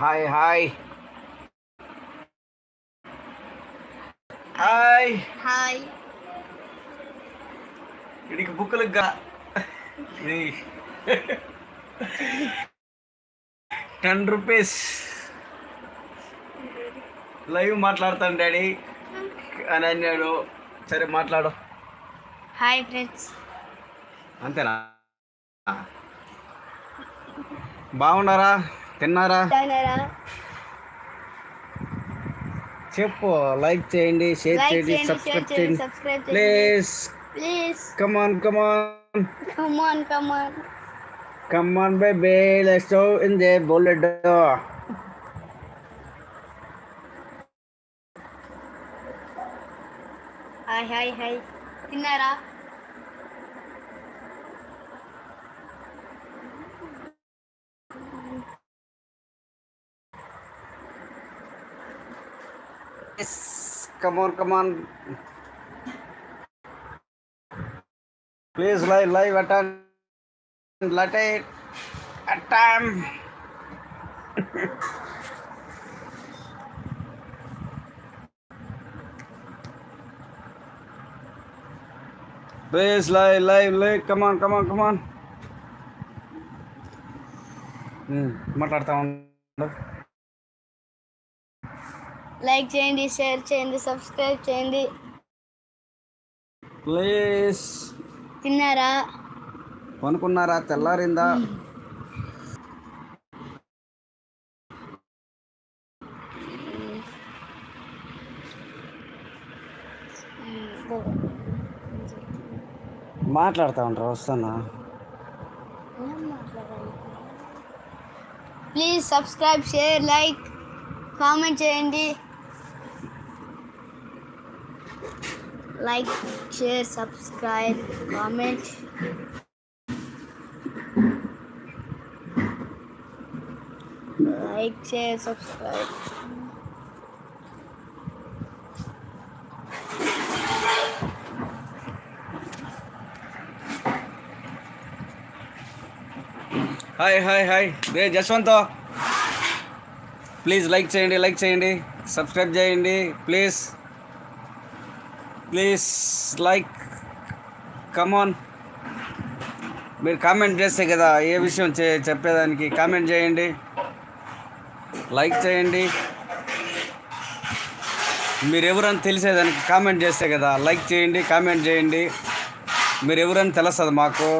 Hi hi hi hi ఇడికి బుక్కులు గా టెన్ రూపీస్ లైవ్ మాట్లాడతాను డాడీ. అని అన్నాడు. సరే మాట్లాడు. హాయ్ ఫ్రెండ్స్ అంతేనా? బాగున్నారా? తిన్నారా? చెప్పు లైక్ చేయండి షేర్ చేయండి సబ్స్క్రైబ్ చేయండి please. Please. Come on come on come on come on come on baby let's go in the bullet hi hi hi తిన్నారా? Come on, come on. Please live, live attend. Let it time Please live, live, live. Come on, come on, come on. Hmm, matarta on. Like చేయండి share చేయండి subscribe చేయండి. Please. తిన్నారా? కొనుక్కున్నారా తెల్లారిందా? మాట్లాడుతూ ఉంటారు? వస్తున్నా. Please subscribe share like comment చేయండి. Like share subscribe comment like share subscribe hi hi hi ray Jaswanth please like చేయండి లైక్ చేయండి. సబ్స్క్రైబ్ చేయండి please please like come on మీరు కామెంట్ చేస్తే కదా ఏ విషయం చే చెప్పేదానికి కామెంట్ చేయండి. లైక్ చేయండి. మీరు ఎవరని తెలిసేదానికి కామెంట్ చేస్తే కదా లైక్ చేయండి కామెంట్ చేయండి. మీరు ఎవరని తెలుస్తుంది మాకు?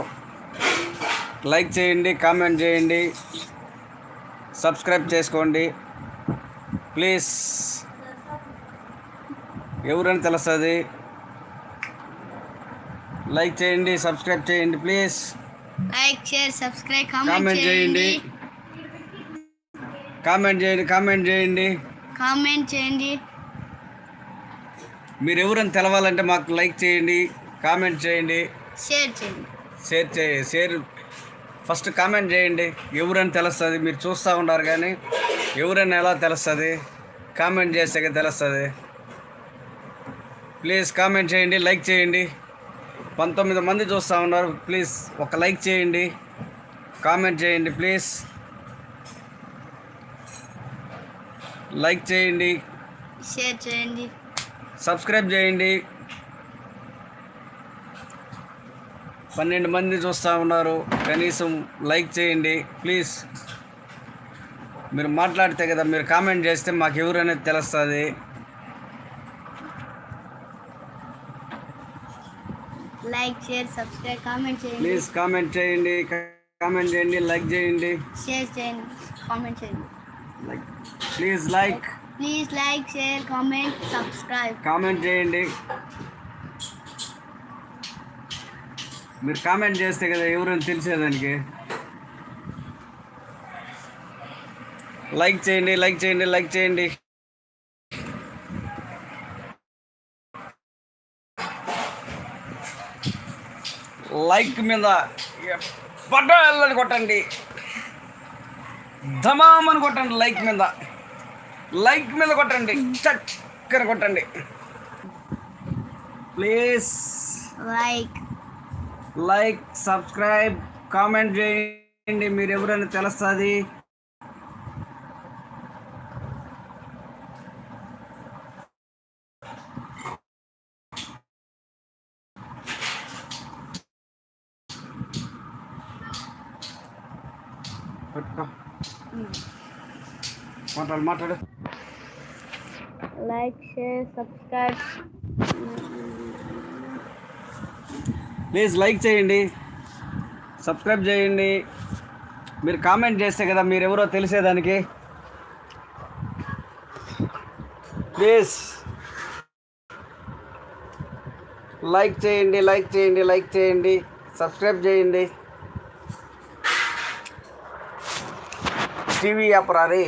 లైక్ చేయండి కామెంట్ చేయండి. సబ్స్క్రైబ్ చేసుకోండి. ప్లీజ్ ఎవరని తెలుస్తుంది? లైక్ చేయండి సబ్స్క్రైబ్ చేయండి please like share subscribe comment చేయండి. కామెంట్ చేయండి కామెంట్ చేయండి. కామెంట్ చేయండి. మీరు ఎవరని తెలవాలంటే మాకు లైక్ చేయండి కామెంట్ చేయండి. షేర్ చేయండి. షేర్ చే షేర్ ఫస్ట్ కామెంట్ చేయండి. ఎవరని తెలుస్తుంది? మీరు చూస్తూ ఉన్నారు కానీ ఎవరని ఎలా తెలుస్తుంది? కామెంట్ చేస్తే తెలుస్తుంది. ప్లీజ్ కామెంట్ చేయండి లైక్ చేయండి. పంతొమ్మిది మంది చూస్తూ ఉన్నారు. ప్లీజ్ ఒక లైక్ చేయండి. కామెంట్ చేయండి ప్లీజ్ లైక్ చేయండి. షేర్ చేయండి. సబ్స్క్రైబ్ చేయండి. పన్నెండు మంది చూస్తూ ఉన్నారు. కనీసం లైక్ చేయండి ప్లీజ్ మీరు మాట్లాడితే కదా మీరు కామెంట్ చేస్తే మాకు ఎవరనేది తెలుస్తుంది. లైక్ షేర్ సబ్స్క్రైబ్ కామెంట్ చేయండి. ప్లీజ్ కామెంట్ చేయండి కామెంట్ చేయండి లైక్ చేయండి. షేర్ చేయండి కామెంట్ చేయండి. Like please like please like share comment subscribe comment చేయండి. మీరు కామెంట్ చేస్తే కదా ఎవరైనా తెలిసేదానికి? లైక్ చేయండి లైక్ చేయండి లైక్ చేయండి. లైక్ మీద పడ్డాలని కొట్టండి. ధమామని కొట్టండి లైక్ మీద. లైక్ మీద కొట్టండి. చక్కని కొట్టండి. Please. Like. Like subscribe comment చేయండి. మీరు ఎవరైనా తెలుస్తుంది? పెట్టుకో. మాట్లాడు మాట్లాడు. Like share subscribe. Please like చేయండి. సబ్స్క్రైబ్ చేయండి. మీరు కామెంట్ చేస్తే కదా మీరు ఎవరో తెలిసేదానికి. ప్లీజ్. లైక్ చేయండి లైక్ చేయండి లైక్ చేయండి. సబ్స్క్రైబ్ చేయండి. టీవీ అపరాది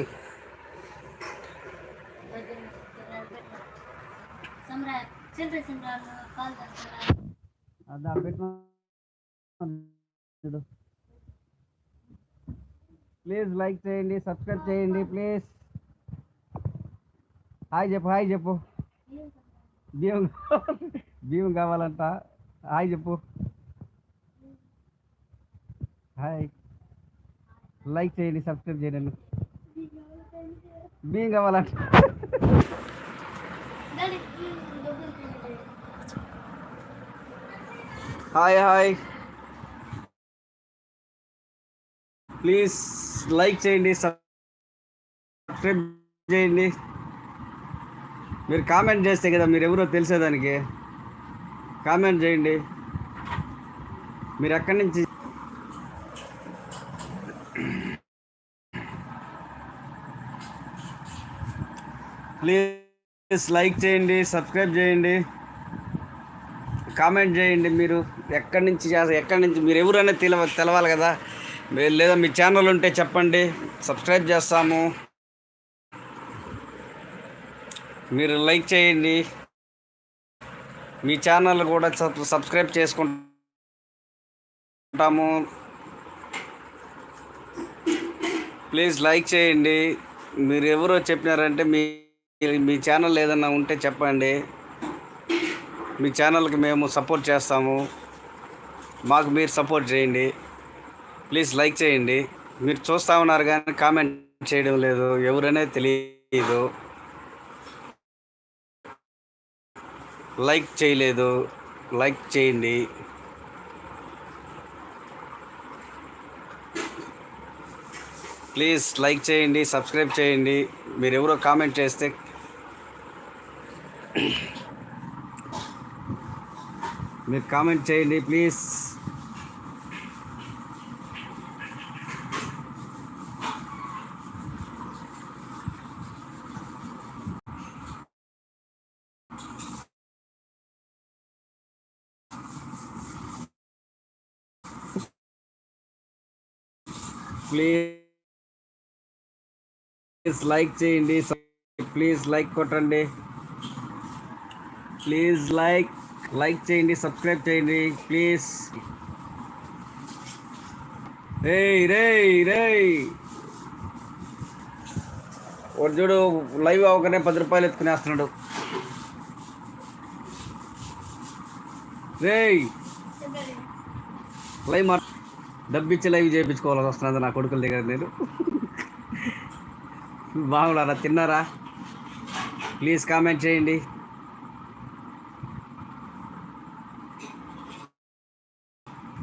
అదా ప్లీజ్ లైక్ చేయండి సబ్స్క్రైబ్ చేయండి ప్లీజ్ హాయ్ చెప్పు హాయ్ చెప్పు బియ్యం బియ్యం కావాలంట హాయ్ చెప్పు హాయ్ లైక్ చేయండి సబ్స్క్రైబ్ చేయండి. బియ్యం కావాలంట హాయ్ హాయ్. ప్లీజ్ లైక్ చేయండి సబ్స్క్రైబ్ చేయండి. మీరు కామెంట్ చేస్తే కదా మీరు ఎవరో తెలిసేదానికి. కామెంట్ చేయండి. మీరు ఎక్కడి నుంచి ప్లీజ్ లైక్ చేయండి సబ్స్క్రైబ్ చేయండి కామెంట్ చేయండి మీరు. ఎక్కడి నుంచి ఎక్కడి నుంచి మీరు ఎవరైనా తెలవ తెలవాలి కదా. మీరు లేదా మీ ఛానల్ ఉంటే చెప్పండి. సబ్స్క్రైబ్ చేస్తాము. మీరు లైక్ చేయండి. మీ ఛానల్ కూడా సబ్ సబ్స్క్రైబ్ చేసుకుంటాము. ప్లీజ్ లైక్ చేయండి. మీరు ఎవరో చెప్పినారంటే మీ మీ ఛానల్ ఏదన్నా ఉంటే చెప్పండి. మీ ఛానల్కి మేము సపోర్ట్ చేస్తాము. మాకు మీరు సపోర్ట్ చేయండి. ప్లీజ్ లైక్ చేయండి. మీరు చూస్తూ ఉన్నారు కానీ కామెంట్ చేయడం లేదు. ఎవరనే తెలియదు లైక్ చేయలేదు. లైక్ చేయండి. ప్లీజ్ లైక్ చేయండి సబ్స్క్రైబ్ చేయండి. మీరు ఎవరో కామెంట్ చేస్తే మీరు కామెంట్ చేయండి ప్లీజ్ ప్లీజ్ లైక్ చేయండి ప్లీజ్ లైక్ కొట్టండి. ప్లీజ్ లైక్ లైక్ చేయండి సబ్స్క్రైబ్ చేయండి ప్లీజ్. రే రే రేయ్. వాడు చూడు లైవ్ అవ్వగానే పది రూపాయలు ఎత్తుకునేస్తున్నాడు రేయ్. లైవ్ మా డబ్బిచ్చి లైవ్ చేయించుకోవాల్సి వస్తున్నది నా కొడుకుల దగ్గర నేను. బాగున్నారా? తిన్నారా? ప్లీజ్ కామెంట్ చేయండి.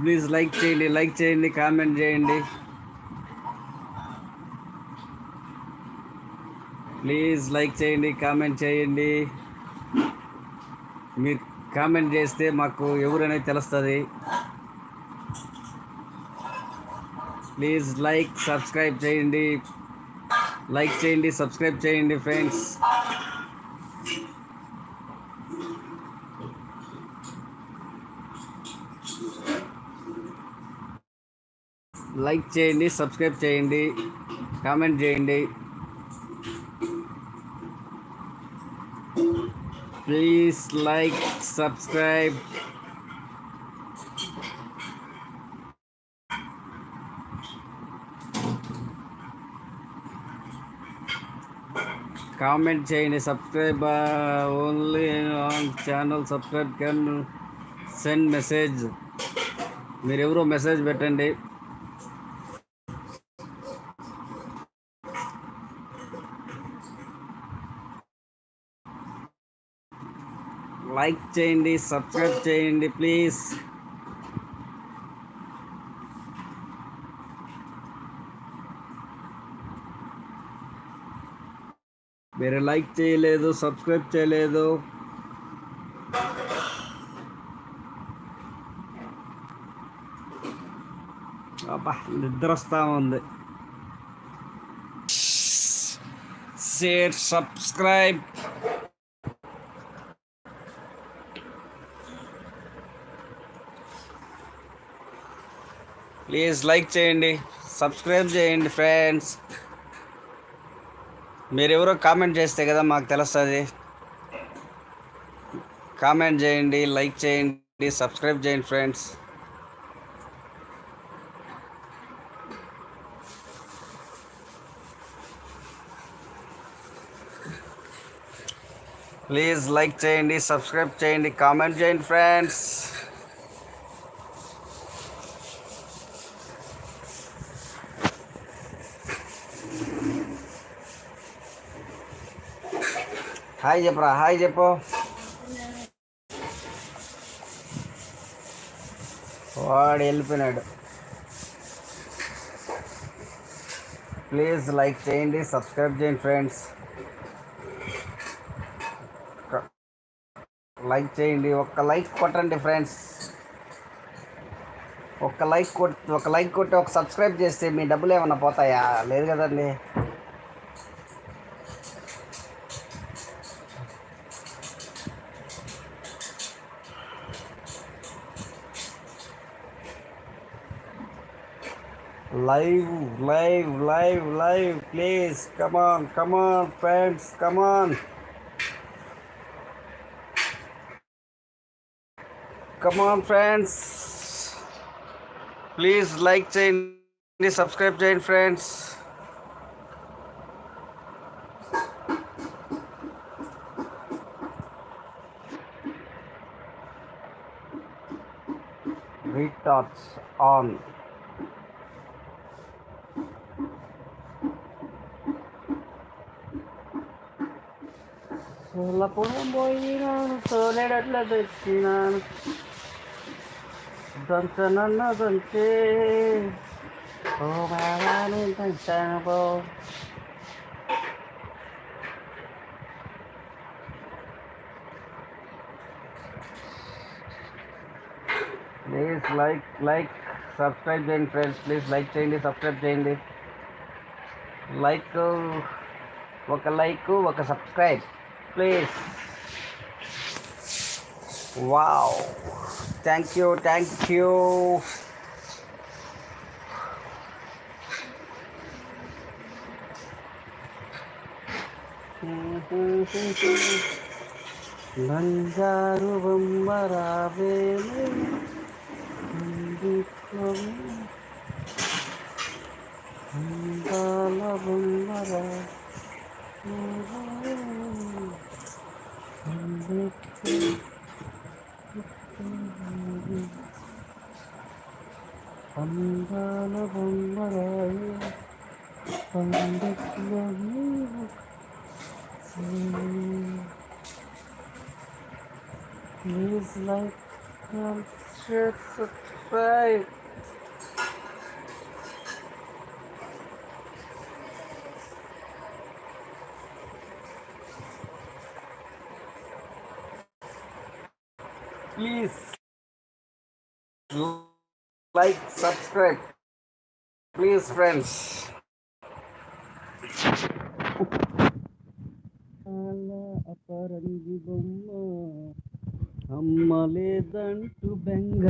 ప్లీజ్ లైక్ చేయండి లైక్ చేయండి కామెంట్ చేయండి. ప్లీజ్ లైక్ చేయండి కామెంట్ చేయండి. మీరు కామెంట్ చేస్తే మాకు ఎవరనేది తెలుస్తుంది. ప్లీజ్ లైక్ సబ్స్క్రైబ్ చేయండి. లైక్ చేయండి సబ్స్క్రైబ్ చేయండి ఫ్రెండ్స్. లైక్ చేయండి సబ్స్క్రైబ్ చేయండి కామెంట్ చేయండి. Please like subscribe. కామెంట్ చేయండి subscribe only on channel subscribe can send message. మీరు ఎవరో మెసేజ్ పెట్టండి. లైక్ చేయండి సబ్స్క్రైబ్ చేయండి ప్లీజ్. మీరు లైక్ చేయలేదు సబ్స్క్రైబ్ చేయలేదు. అబ్బా నిద్ర వస్తా ఉంది. షేర్ సబ్స్క్రైబ్ ప్లీజ్ లైక్ చేయండి సబ్స్క్రైబ్ చేయండి ఫ్రెండ్స్. మీరెవరో కామెంట్ చేస్తే కదా మాకు తెలుస్తుంది. కామెంట్ చేయండి లైక్ చేయండి సబ్స్క్రైబ్ చేయండి ఫ్రెండ్స్. ప్లీజ్ లైక్ చేయండి సబ్స్క్రైబ్ చేయండి కామెంట్ చేయండి ఫ్రెండ్స్. హాయ్ చెప్పరా హాయ్ చెప్పు. వాడు వెళ్ళిపోయినాడు. ప్లీజ్ లైక్ చేయండి సబ్స్క్రైబ్ చేయండి ఫ్రెండ్స్. లైక్ చేయండి ఒక్క లైక్ కొట్టండి ఫ్రెండ్స్. ఒక్క లైక్ కొట్టి ఒక లైక్ కొట్టి ఒక సబ్స్క్రైబ్ చేస్తే మీ డబ్బులు ఏమైనా పోతాయా? లేదు కదండి. live live live live please come on come on friends come on come on friends please like చేయండి సబ్స్క్రైబ్ చేయండి ఫ్రెండ్స్ రీటార్చ్ ఆన్ సోలపురం పోయినాను సోలేడట్ల తెచ్చినాను. దంచనన్న దంచే ఓ బాబాని దంచాను బో ప్లీజ్ లైక్ లైక్ సబ్స్క్రైబ్ చేయండి ఫ్రెండ్స్ ప్లీజ్ లైక్ చేయండి సబ్స్క్రైబ్ చేయండి. లైక్ ఒక లైక్ ఒక subscribe please wow thank you thank you బంజారు బొమ్మరావేలు అందాల 35 please like subscribe. Please friends. ألا أطرني بما అమ్మ లేదంటూ బెంగ